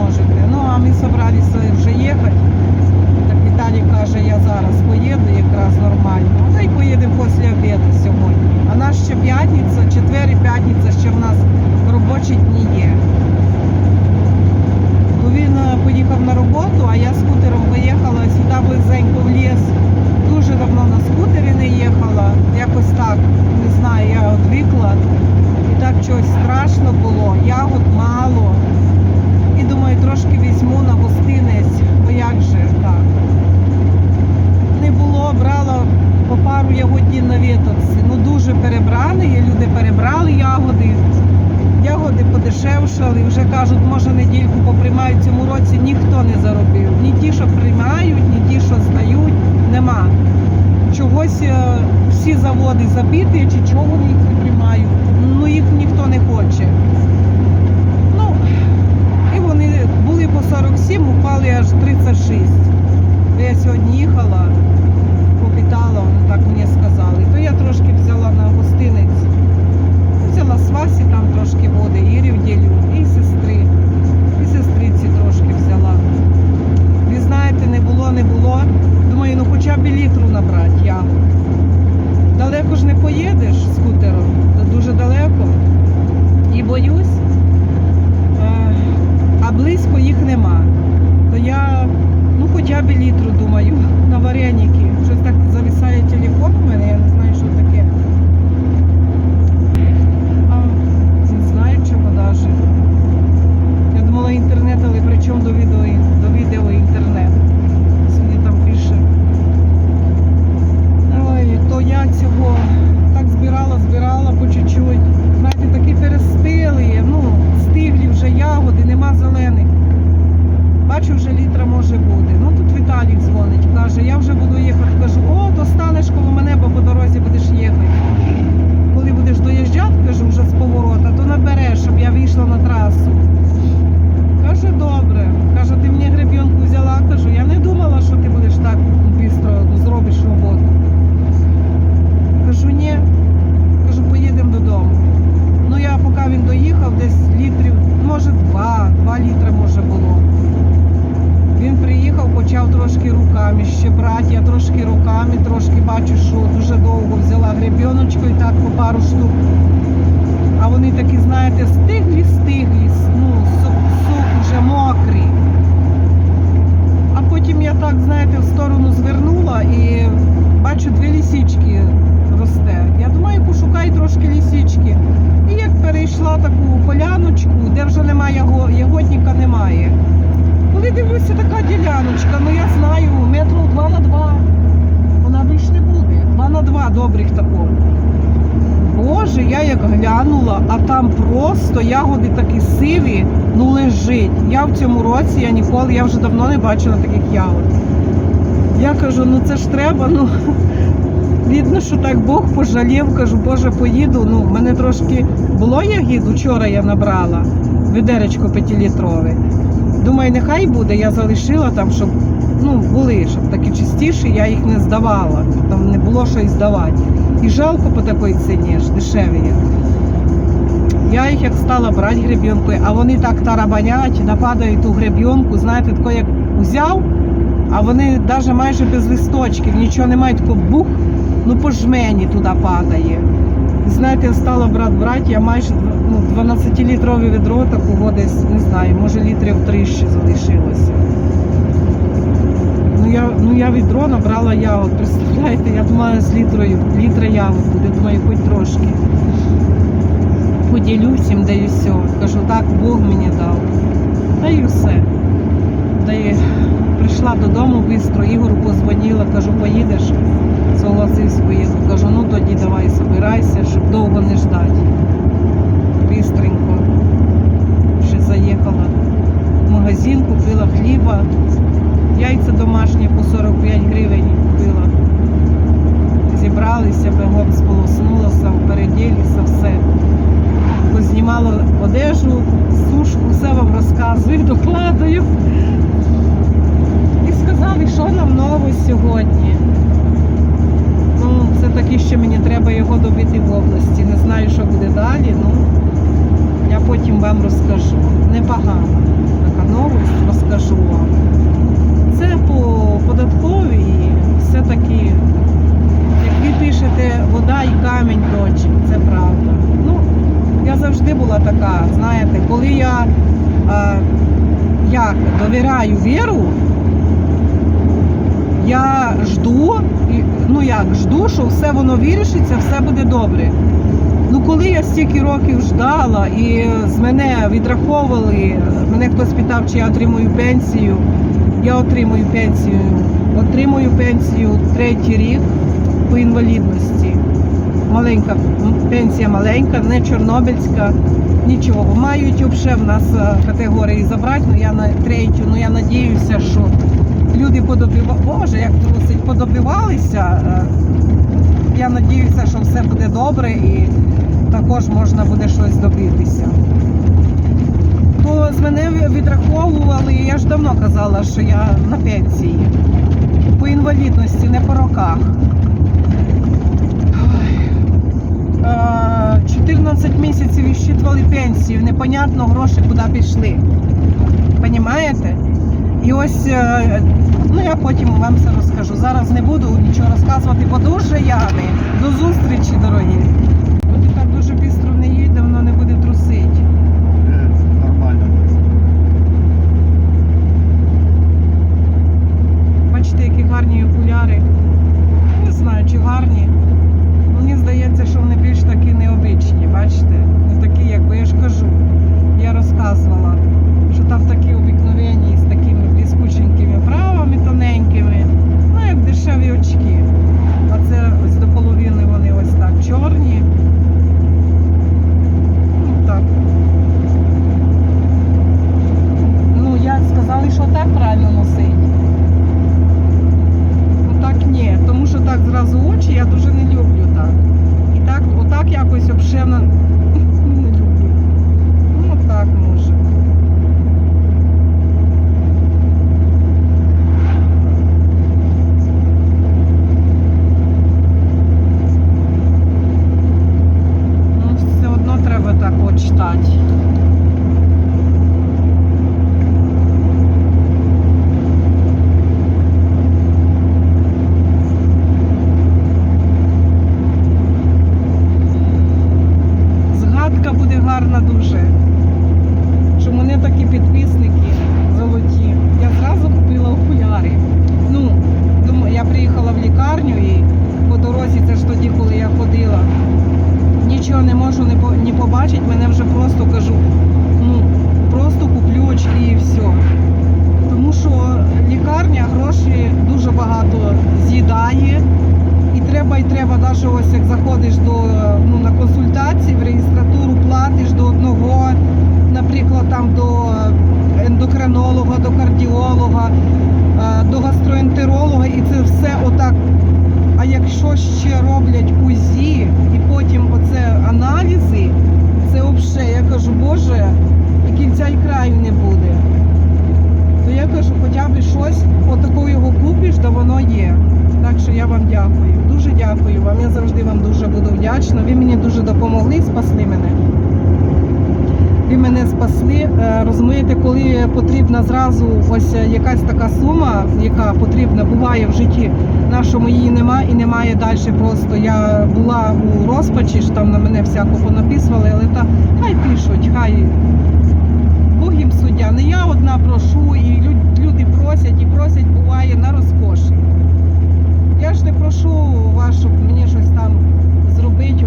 можете. Ну, а ми зібралися вже їхати. Так Віталій каже, я зараз поїду якраз нормально. Ну, та й поїдемо після обіду сьогодні. А нас ще п'ятниця, четвер і п'ятниця ще в нас робочі дні є. Бо він е, поїхав на роботу, а я скутером виїхала сюди близенько в ліс. Дуже давно на скутері не їхала. Якось так, не знаю, я одвикла. І так щось страшно було, ягод мало. І трошки візьму на гостинець, бо як же так. Не було, брала по пару ягодів на вітоці. Ну дуже перебрали, люди перебрали ягоди. Ягоди подешевшали, вже кажуть, може недільку поприймають цьому році, ніхто не заробив. Ні ті, що приймають, ні ті, що здають, нема. Чогось е, всі заводи забиті, чи чого вони їх не приймають. Ну їх ніхто не хоче. Ну, і вони були по 47, упали аж 36. Я сьогодні їхала, попитала, так мені сказали. То я трошки взяла на гостинець. Взяла свасі там трошки води, Ірі вділю, і сестри. І сестриці трошки взяла. Ви знаєте, не було, не було. Думаю, ну хоча б і літру набрати ягод. Далеко ж не поїдеш скутером, то дуже далеко. І боюсь, е, а близько їх нема. То я, ну хоча б і літру думаю, на вареники. Щось так зависає телефон у мене, я не знаю, що таке. А, не знаю чого навіть. Я думала інтернет, але при чому до відео, до відео інтернет. Сьогодні там пише. Ой, то я цього так збирала, збирала по чуть-чуть. Знаєте, такі перестили, ну, стиглі вже ягоди, нема зелених. Бачу, вже літра може бути. Ну тут Віталік дзвонить, каже, я вже буду їхати. Кажу, о, то станеш коло мене, бо по дорозі будеш їхати. Коли будеш доїжджати, кажу, вже з поворота, то набереш, щоб я вийшла на трасу. Каже, добре. Каже, ти мені гребінку взяла. Кажу, я не думала, що ти будеш так швидко зробиш роботу. Кажу, ні. Кажу, поїдемо додому. Ну я поки він доїхав, десь літрів, може два, два літри може було. Він приїхав, почав трошки руками ще. Я трошки руками, трошки бачу, що дуже довго взяла гребіночку і так по пару штук. А вони такі, знаєте, стиглі, стиглі, ну, сук, сук вже мокрий. А потім я так, знаєте, в сторону звернула і бачу дві лісічки росте. Я думаю, пошукай трошки лісічки. І як перейшла таку поляночку, де вже немає яго- ягодника немає. Коли дивлюся, така діляночка, ну я знаю, метрів два на два. Вона більш не буде. Два на два добрих такого. Боже, я як глянула, а там просто ягоди такі сиві, ну лежить. Я в цьому році, я ніколи, я вже давно не бачила таких ягод. Я кажу, ну це ж треба, ну видно, що так Бог пожалів, кажу, Боже, поїду. Ну, мене трошки було ягід, вчора я набрала відеречко п'ятилітрове. Думаю, нехай буде, я залишила там, щоб ну, були, щоб такі чистіші, я їх не здавала. Там не було що і здавати. І жалко по такій ціні ж дешеві. Я їх як стала брати гребінкою, а вони так тарабанять, нападають ту гребінку, знаєте, тако як взяв, а вони навіть майже без листочків, нічого немає, тако бух, ну по жмені туди падає. Знаєте, я стала брат брати, я майже ну, 12-літрове відро такого десь, не знаю, може літрів 3 ще залишилося. Я, ну я відро набрала ягод, представляєте, я думала з літрою, літра ягод буде, думаю, хоч трошки. Поділюсь їм, да і все. Кажу, так Бог мені дав. Та і все. Та й прийшла додому швидко, Ігору позвонила, кажу, поїдеш. Согласився, поїду. Кажу, ну тоді давай збирайся, щоб довго не ждати. Бистренько. Ще заїхала в магазин, купила хліба, яйця домашні по 45 гривень купила. Зібралися, бегом сполоснулася, переділися, все. Познімала одежу, сушку, все вам розказую, докладаю. І сказали, що нам нового сьогодні. Ну, це таки, що мені треба його добити в області. Не знаю, що буде далі, ну я потім вам розкажу. Непогана така новость, розкажу вам. Це по податковій, все-таки, як ви пишете, вода і камінь дочі. така, знаєте, коли я е, як довіряю віру, я жду, ну як, жду, що все воно вирішиться, все буде добре. Ну коли я стільки років ждала і з мене відраховували, мене хтось питав, чи я отримую пенсію. Я отримую пенсію. Отримую пенсію третій рік по інвалідності. Маленька пенсія маленька, не чорнобильська, нічого. Мають взагалі в нас е, категорії забрати, ну я на третю, ну я надіюся, що люди подобивалися, Боже, як трусить, подобивалися. Е, Я надіюся, що все буде добре і також можна буде щось добитися. То з мене відраховували, я ж давно казала, що я на пенсії. По інвалідності, не по роках. Е, 14 місяців відщитували пенсію, непонятно гроші куди пішли. Понімаєте? І ось, е, ну я потім вам все розкажу. Зараз не буду нічого розказувати, бо дуже ями. До зустрічі, дорогі. От і так дуже бістро не їде, воно не буде трусить. Е, Нормально. Бачите, які гарні окуляри. Не знаю, чи гарні. Мені здається, що вони більш такі необичні, бачите? Не такі, як би я ж кажу. Я розказувала, що там такі обикновені з такими блискученькими правами тоненькими, ну як дешеві очки. А це ось до половини вони ось так чорні. Ну так. Ну, як сказали, що так правильно носить. Ну так ні, тому що так зразу очі я дуже не люблю так. І так, отак якось обшено не люблю. Ну так може. Ну, все одно треба так от читати. Згадка буде гарна дуже. Що мене такі підписники золоті. Я зразу купила окуляри. Ну, думаю, я приїхала в лікарню і по дорозі, це ж тоді, коли я ходила, нічого не можу не, по- не побачити, мене вже просто кажу, ну, просто куплю очки і все. Тому що лікарня гроші дуже багато з'їдає. І треба, і треба, навіть ось як заходиш до ну, на консультації в реєстратуру, платиш до одного, наприклад, там до ендокринолога, до кардіолога, е, до гастроентеролога, і це все отак. А якщо ще роблять УЗІ і потім оце аналізи, це взагалі, я кажу, Боже, і кінця і краю не буде. То я кажу, хоча б щось, отаку його купиш, то воно є. Так що я вам дякую. Дуже дякую вам. Я завжди вам дуже буду вдячна. Ви мені дуже допомогли, спасли мене. Ви мене спасли. Е, Розумієте, коли потрібна зразу ось якась така сума, яка потрібна буває в житті нашому її нема і немає далі. Просто я була у розпачі, ж там на мене всяко понаписували, але та хай пишуть, хай Бог їм суддя. Не я одна прошу, і люди просять і просять, буває на розкоші. Я ж не прошу вас, щоб мені щось там зробити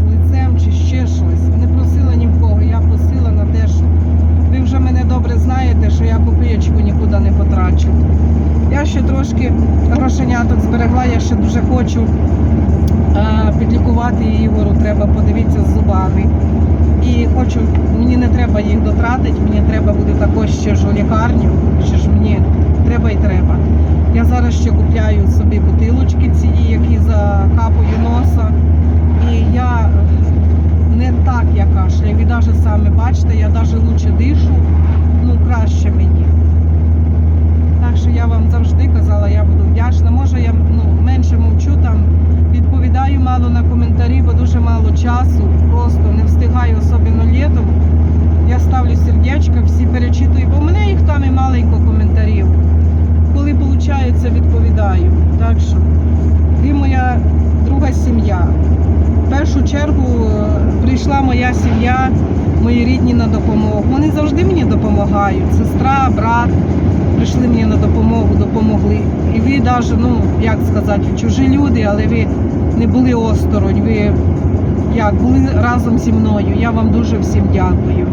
з лицем чи ще щось. Не просила ні в кого. Я просила на те, ви вже мене добре знаєте, що я копієчку нікуди не потрачу. Я ще трошки грошеняток зберегла, я ще дуже хочу е, підлікувати Ігору, треба подивитися з зубами. І хочу, мені не треба їх дотратити, мені треба буде також ще ж у лікарню, ще ж мені треба і треба. Я зараз ще купляю собі бутилочки ці, які закапую носа. І я не так я кашляю. Ви навіть самі бачите, я навіть лучше дишу, ну краще мені. Так що я вам завжди казала, я буду вдячна. Може я ну, менше мовчу там, відповідаю мало на коментарі, бо дуже мало часу. Просто не встигаю, особливо літом. Я ставлю сердечко, всі перечитую, бо в мене їх там і маленько коментарів. Коли виходить, відповідаю. Так що ви моя друга сім'я. В першу чергу е, прийшла моя сім'я, мої рідні на допомогу. Вони завжди мені допомагають. Сестра, брат прийшли мені на допомогу, допомогли. І ви навіть, ну як сказати, чужі люди, але ви не були осторонь. Ви як були разом зі мною. Я вам дуже всім дякую.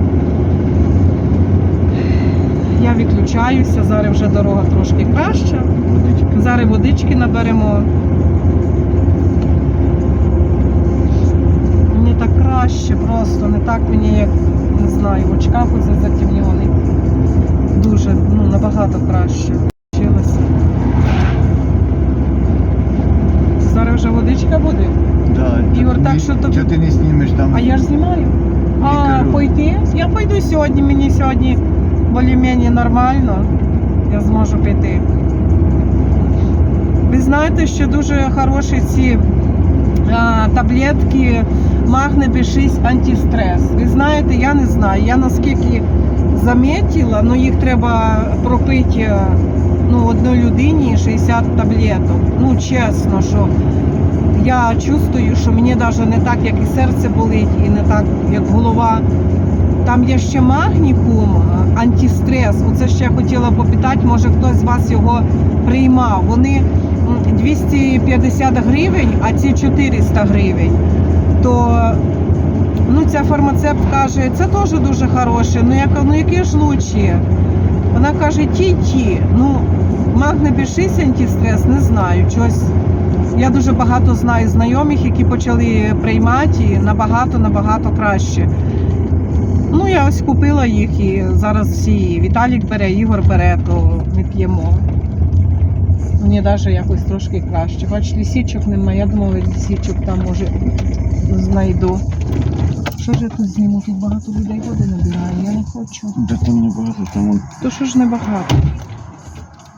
Я відключаюся, зараз вже дорога трошки краща. Зараз водички наберемо. Мені так краще просто, не так мені, як не знаю, в очках оце затемнений. Дуже, ну, набагато краще. Вчилася. Зараз вже водичка буде. Да, Ігор, так що тобі- Чого ти не знімеш там? А я ж знімаю. А, кажу. пойти? Я пойду сьогодні. Мені сьогодні більш-менш нормально. Я зможу піти. Ви знаєте, що дуже хороші ці таблетки Магне B6 антистрес. Ви знаєте, я не знаю. Я наскільки замітила, ну їх треба пропити е, ну, одній людині 60 таблеток. Ну, чесно, що я чувствую, що мені навіть не так, як і серце болить, і не так, як голова. Там є ще магнікум, а, антистрес. Оце ще я хотіла попитати, може хтось з вас його приймав. Вони 250 гривень, а ці 400 гривень. То ну, ця фармацевт каже, це теж дуже хороше. Ну я кажу, ну яке ж лучше? Вона каже, ті ті. Ну, магне B6 антистрес, не знаю. Чогось я дуже багато знаю знайомих, які почали приймати і набагато набагато краще. Ну, я ось купила їх і зараз всі. Віталік бере, Ігор бере, то ми п'ємо. Мені навіть якось трошки краще. Бач, лісічок немає. Я думала, лісічок там може знайду. Що ж я тут зніму? Тут багато людей води набирає, я не хочу. Да там небагато, там он, То що ж небагато?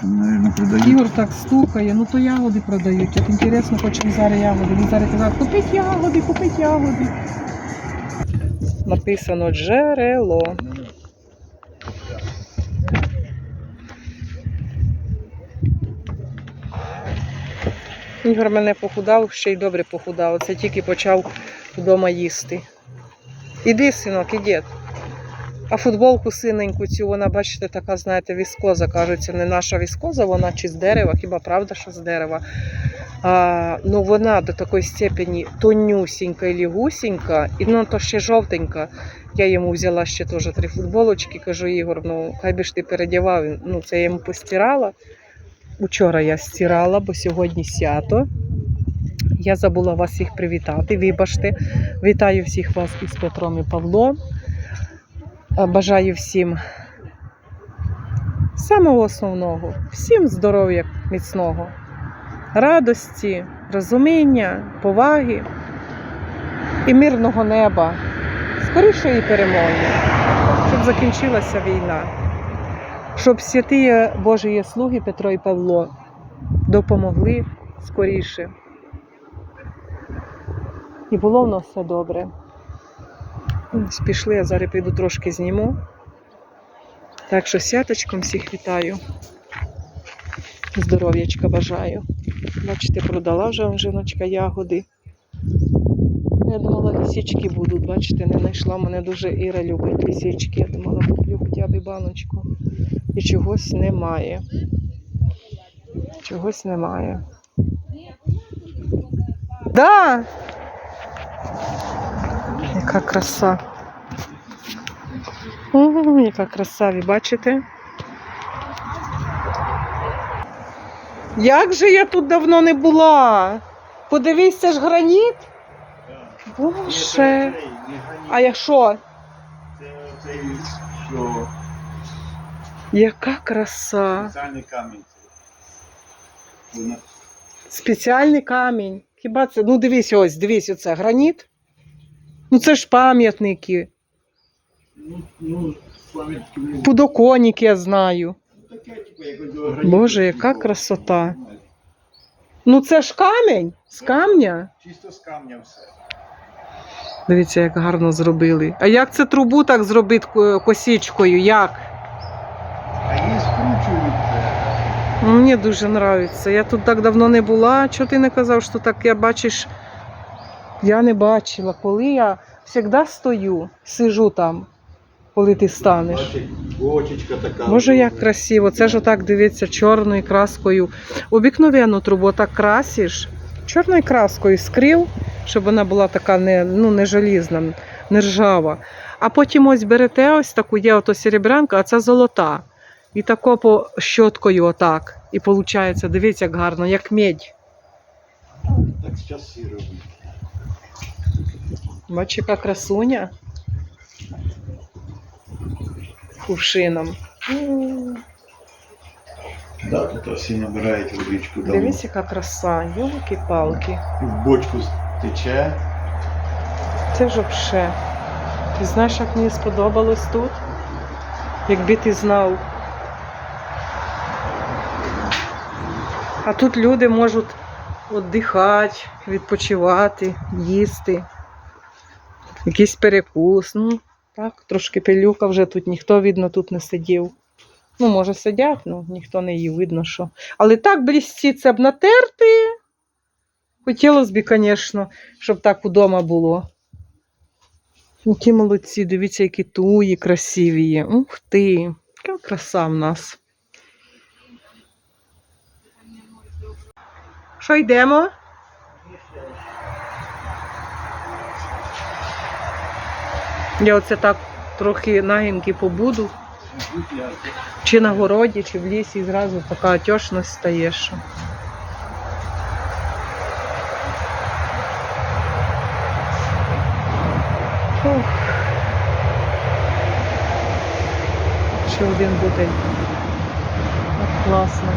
там, наверное, продають. Ігор так стукає, ну то ягоди продають. Як інтересно, хочемо зараз ягоди. Він зараз казав, купіть ягоди, купіть ягоди. Написано джерело. Ігор мене похудав, ще й добре похудав. Це тільки почав вдома їсти. Іди, синок, іди. А футболку синеньку цю, вона, бачите, така, знаєте, віскоза, кажеться, не наша віскоза, вона чи з дерева, хіба правда, що з дерева. А, ну вона до такої степені тонюсінька і лігусінька, і ну то ще жовтенька. Я йому взяла ще теж три футболочки, кажу, Ігор, ну хай би ж ти передівав. Ну, це я йому постирала. Учора я стирала, бо сьогодні свято. Я забула вас всіх привітати. Вибачте, вітаю всіх вас із Петром і Павлом. Е, Бажаю всім самого основного, всім здоров'я міцного, радості, розуміння, поваги і мирного неба, скорішої перемоги, щоб закінчилася війна, щоб святі Божі слуги Петро і Павло допомогли скоріше. І було в нас все добре. Ось Пішли, я зараз піду трошки зніму. Так що святочком всіх вітаю. Здоров'ячка бажаю. Бачите, продала вже жіночка ягоди. Я думала, лісічки будуть, бачите, не знайшла. Мене дуже Іра любить лісічки. Я думала, хоча б баночку. І чогось немає. Чогось немає. Да! Яка краса. О, яка краса, ви бачите? Як же я тут давно не була? Подивись, це ж граніт. Боже. А я що? Це що Яка краса. спеціальний камінь. Вона- Спеціальний камінь. Хіба це? Ну дивись ось, дивись, оце граніт. Ну це ж пам'ятники. Ну, ну, пам'ятки не Подоконник я знаю. таке, типу. Боже, яка красота. Ну це ж камінь з камня. Чисто з камня все. Дивіться, як гарно зробили. А як це трубу так зробити ко- косічкою? Як? А є скручують. е, Мені дуже подобається. Я тут так давно не була. Чого ти не казав, що так я бачиш Я не бачила, коли я завжди стою, сижу там, коли ти станеш. Така. Боже, як красиво. Це ж отак дивиться чорною краскою. Обікновенну трубу так красиш, чорною краскою скрив, щоб вона була така не, ну, не желізна, не ржава. А потім ось берете ось таку, є ото серебрянка, а це золота. І тако по щоткою отак. І виходить, дивіться, як гарно, як медь. Так зараз роблять. Бачиш, яка красуня. Кувшином. Да, тут всі набирають водичку. Дивись, яка краса, йолки-палки. В бочку тече. Це ж вообще. Ти знаєш, як мені сподобалось тут? Якби ти знав. А тут люди можуть віддихати, відпочивати, їсти. Якийсь перекус. Ну, так, трошки пилюка вже тут ніхто, видно, тут не сидів. Ну, може, сидять, ну ніхто не їв, видно, що. Але так бліститься б натерти. Хотілося б, звісно, щоб так удома було. Які молодці, дивіться, які туї красиві є. Ух ти, яка краса в нас. Що йдемо? Я оце так трохи нагінки побуду, чи на городі, чи в лісі, і зразу така отьошність стає. Ще один бутиль. Як класно.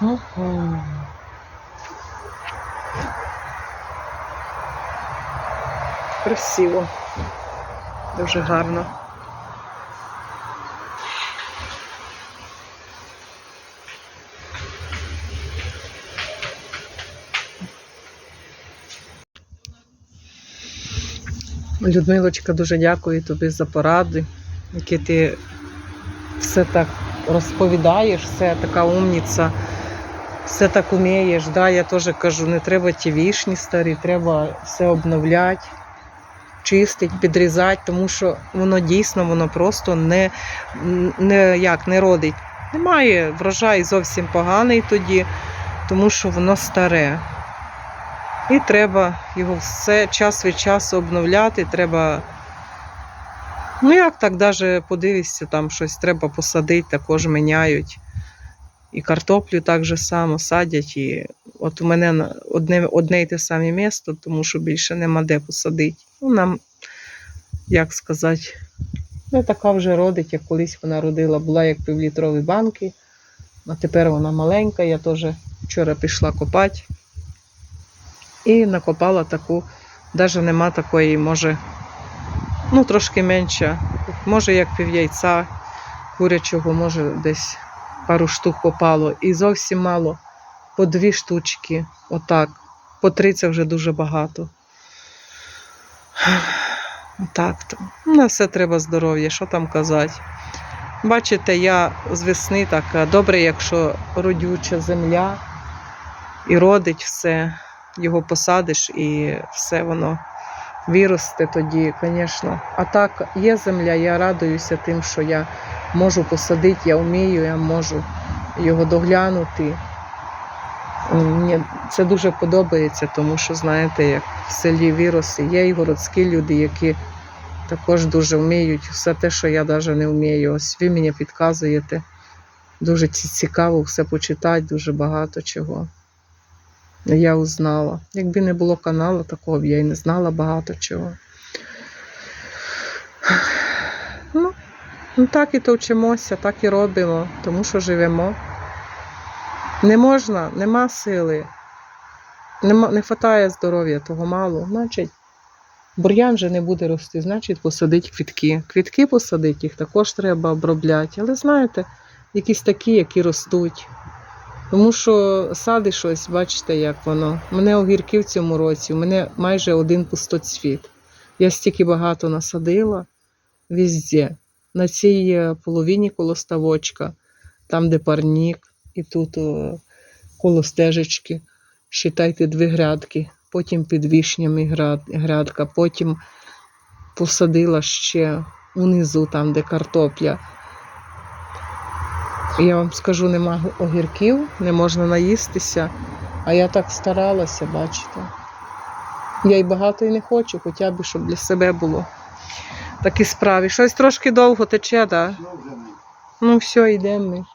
Мгм. Красиво. Дуже гарно. Людмилочка, дуже дякую тобі за поради, які ти все так розповідаєш, все така умниця, все так умієш. Да, я теж кажу, не треба ті вішні старі, треба все обновляти, чистити, підрізати, тому що воно дійсно воно просто не, не, як, не родить. Немає врожай зовсім поганий тоді, тому що воно старе. І треба його все час від часу обновляти. Треба. Ну як так, даже подивишся, там щось треба посадити, також міняють. І картоплю так же само садять. І от у мене одне, одне й те саме місто, тому що більше нема де посадити. Ну, нам, як сказати, не така вже родить, як колись вона родила, була як півлітрові банки, а тепер вона маленька. Я теж вчора пішла копати. І накопала таку, навіть нема такої, може, ну трошки менша, може як пів яйця курячого, може десь пару штук попало. І зовсім мало. По дві штучки, отак. По три це вже дуже багато. Отак то. На все треба здоров'я, що там казати. Бачите, я з весни так добре, якщо родюча земля і родить все його посадиш і все воно виросте тоді, звісно. А так, є земля, я радуюся тим, що я можу посадити, я вмію, я можу його доглянути. Мені це дуже подобається, тому що, знаєте, як в селі виросли, є і городські люди, які також дуже вміють все те, що я навіть не вмію. Ось ви мені підказуєте. Дуже цікаво все почитати, дуже багато чого. Я узнала. Якби не було каналу такого, б я і не знала багато чого. Ну, ну так і товчимося, так і робимо, тому що живемо. Не можна, нема сили, нема, не вистачає здоров'я, того мало. Значить, бур'ян вже не буде рости, значить, посадить квітки. Квітки посадити, їх також треба обробляти. Але знаєте, якісь такі, які ростуть. Тому що сади щось, бачите, як воно. Мене огірки в цьому році, у мене майже один пустоцвіт. Я стільки багато насадила везде. На цій е, половині коло ставочка, там, де парнік, і тут о, коло стежечки. Считайте дві грядки, потім під вишнями град, грядка, потім посадила ще унизу, там, де картопля. Я вам скажу, нема огірків, не можна наїстися. А я так старалася, бачите. Я й багато і не хочу, хоча б щоб для себе було. Такі справи. Щось трошки довго тече, так? Да? Ну все, йдемо.